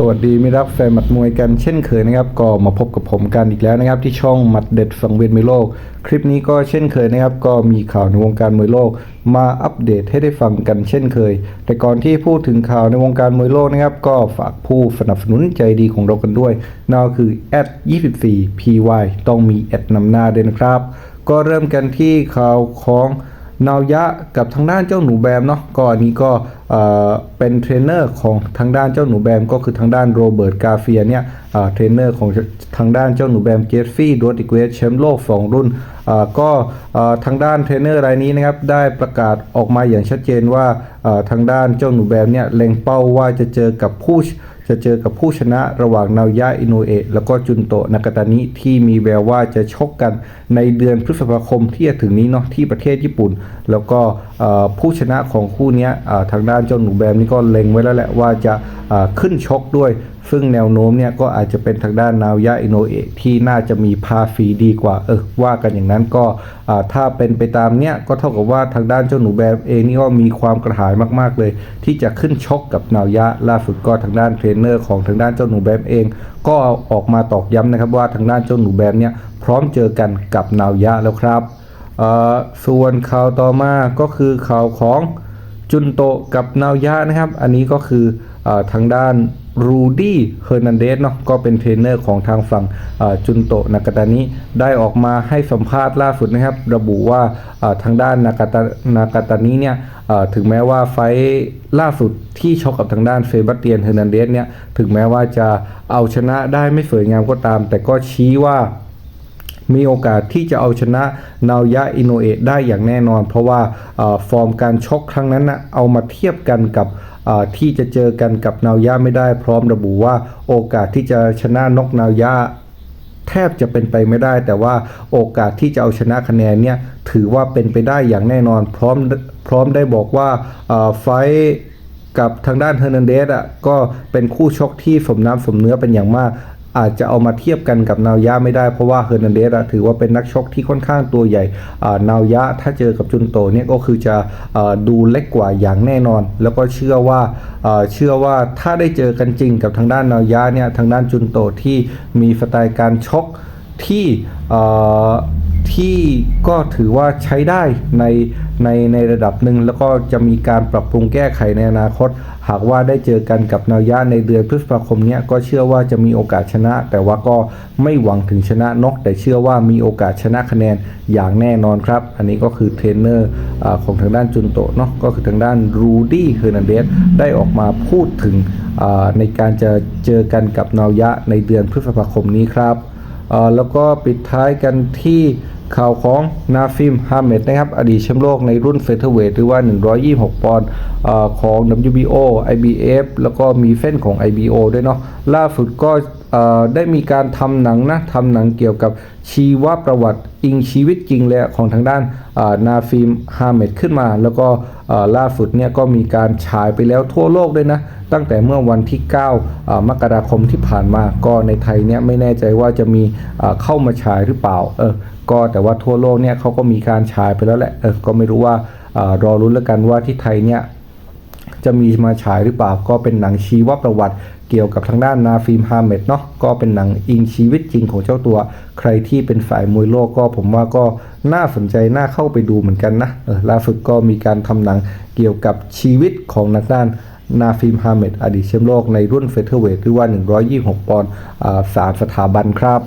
สวัสดีมิรรักแฟนหมัดมวยกันเช่นเคยนะครับ ก็มาพบกับผมกันอีกแล้วนะครับ ที่ช่องหมัดเด็ดสังเวียนมวยโลก คลิปนี้ก็เช่นเคยนะครับ ก็มีข่าวในวงการมวยโลก มาอัปเดตให้ได้ฟังกันเช่นเคย แต่ก่อนที่พูดถึงข่าวในวงการมวยโลกนะครับ ก็ฝากผู้สนับสนุนใจดีของเรากันด้วยนั่นก็คือ @24py ต้องมีแอดนำหน้าด้วยนะครับ ก็เริ่มกันที่ข่าวของ นาวยะกับทางด้านเจ้าหนูแบมเนาะก็อันนี้ก็เออเป็นเทรนเนอร์ของทางด้านเจ้าหนูแบมก็คือทางด้านโรเบิร์ตกาเฟียเนี่ยเทรนเนอร์ของทางด้านเจ้าหนูแบมเจฟฟี่โรดิเกสแชมป์โลก2รุ่นก็ทางด้านเทรนเนอร์รายนี้นะครับได้ประกาศออกมาอย่างชัดเจนว่าทางด้านเจ้าหนูแบมเนี่ยเล็งเป้าว่าจะเจอกับผู้ จะเจอกับผู้ชนะระหว่างนาวยะอินโนเอะแล้วก็จุนโตะนากาตานิที่มีแววว่าจะชกกันในเดือนพฤษภาคมที่จะถึงนี้เนาะที่ประเทศญี่ปุ่น แล้วก็ผู้ชนะของคู่นี้ทางด้านเจ้าหนูแบมนี่ก็เล็งไว้แล้วแหละว่าจะขึ้นชกด้วย ซึ่งแนวโน้มเนี่ยก็อาจจะเป็นทางด้านนาวยะอิโนเอะที่น่าจะมีพาฟีดีกว่า เออว่ากันอย่างนั้นก็ถ้าเป็นไปตามเนี้ยก็เท่ากับว่าทางด้านเจ้าหนูแบมเองนี่ก็มีความกระหายมากๆเลย ที่จะขึ้นชกกับนาวยะล่าสุดก็ทางด้านเทรนเนอร์ของทางด้านเจ้าหนูแบมเอง ก็เอาออกมาตอกย้ำนะครับว่าทางด้านเจ้าหนูแบมเนี่ยพร้อมเจอกันกับนาวยะแล้วครับส่วนข่าวต่อมาก็คือข่าวของจุนโตกับนาวยะนะครับ อันนี้ก็คืออทางด้าน รูดี้เฮอร์นันเดสเนาะก็เป็นเทรนเนอร์ของทางฝั่งจุนโตะนากาตานิได้ออกมาให้สัมภาษณ์ล่าสุดนะครับ ระบุว่าทางด้านนากาตานากาตานิเนี่ยถึงแม้ว่าไฟท์ล่าสุดที่ชกกับทางด้านเฟเบรเตียนเฮอร์นันเดสเนี่ยถึงแม้ว่าจะเอาชนะได้ไม่สวยงามก็ตาม แต่ก็ชี้ว่า มีโอกาสที่จะเอาชนะนาว a ะอินโนเอะได้อย่างแน่นอน เพราะว่าฟอร์มการชกครั้งนั้นนะเอามาเทียบกันกับที่จะเจอกันกับนาว a ะไม่ได้ พร้อมระบุว่าโอกาสที่จะชนะนกนาว a ะแทบจะเป็นไปไม่ได้ แต่ว่าโอกาสที่จะเอาชนะคะแนนเนี่ยถือว่าเป็นไปได้อย่างแน่นอน พร้อมพร้อมได้บอกว่าไฟกับทางด้านเฮอร์นันเดสอะก็เป็นคู่ชกที่สมน้ำสมเนื้อเป็นอย่างมาก อาจจะเอามาเทียบกันกับนาวยะไม่ได้เพราะว่าเฮอร์นันเดสถือว่าเป็นนักชกที่ค่อนข้างตัวใหญ่นาวยะถ้าเจอกับจุนโตเนี่ยก็คือจะอ่าดูเล็กกว่าอย่างแน่นอน แล้วก็เชื่อว่าเชื่อว่าถ้าได้เจอกันจริงกับทางด้านนาวยะเนี่ยทางด้านจุนโตที่มีสไตล์การชกที่ ที่ก็ถือว่าใช้ได้ในในในระดับหนึ่ง แล้วก็จะมีการปรับปรุงแก้ไขในอนาคต หากว่าได้เจอกันกับนายะในเดือนพฤษภาคมนี้ก็เชื่อว่าจะมีโอกาสชนะ แต่ว่าก็ไม่หวังถึงชนะนก แต่เชื่อว่ามีโอกาสชนะคะแนนอย่างแน่นอนครับ อันนี้ก็คือเทรนเนอร์อของทางด้านจุนโตเนาะก็คือทางด้านรูดี้เฮอร์นันเดสได้ออกมาพูดถึงในการจะเจอกันกับนายะในเดือนพฤษภาคมนี้ครับแล้วก็ปิดท้ายกันที่ ข่าวของนาฟิมฮาเมดนะครับ อดีตแชมป์โลกในรุ่นเฟเธอร์เวทหรือว่า 126 ปอนด์ของ WBO IBF แล้วก็มีเฟ้นของ IBO ด้วยเนาะล่าสุดก็ได้มีการทำหนังนะทำหนังเกี่ยวกับชีวประวัติ อิงชีวิตจริงเลยของทางด้านนาฟิมฮาเมดขึ้นมา แล้วก็ล่าสุดเนี่ยก็มีการฉายไปแล้วทั่วโลกด้วยนะ ตั้งแต่เมื่อวันที่9อ่ามกราคมที่ผ่านมาก็ในไทยเนี่ยไม่แน่ใจว่าจะมีเข้ามาฉายหรือเปล่าเออก็แต่ว่าทั่วโลกเนี่ยเขาก็มีการฉายไปแล้วแหละเออก็ไม่รู้ว่าอารอรุ้นแล้วกันว่าที่ไทยเนี่ย จะมีมาฉายหรือเปล่าก็เป็นหนังชีวประวัติ เกี่ยวกับทางด้านนาฟิมฮาเมดเนาะก็เป็นหนังอิงชีวิตจริงของเจ้าตัว ใครที่เป็นฝ่ายมวยโลกก็ผมว่าก็น่าสนใจน่าเข้าไปดูเหมือนกันนะออล่าสุดก็มีการทำหนังเกี่ยวกับชีวิตของนักด้านนาฟิมฮาเมดอดีตแชมป์โลกในรุ่นเฟเธอร์เวทหรือว่า 126 ปอนด์สามสถาบันครับ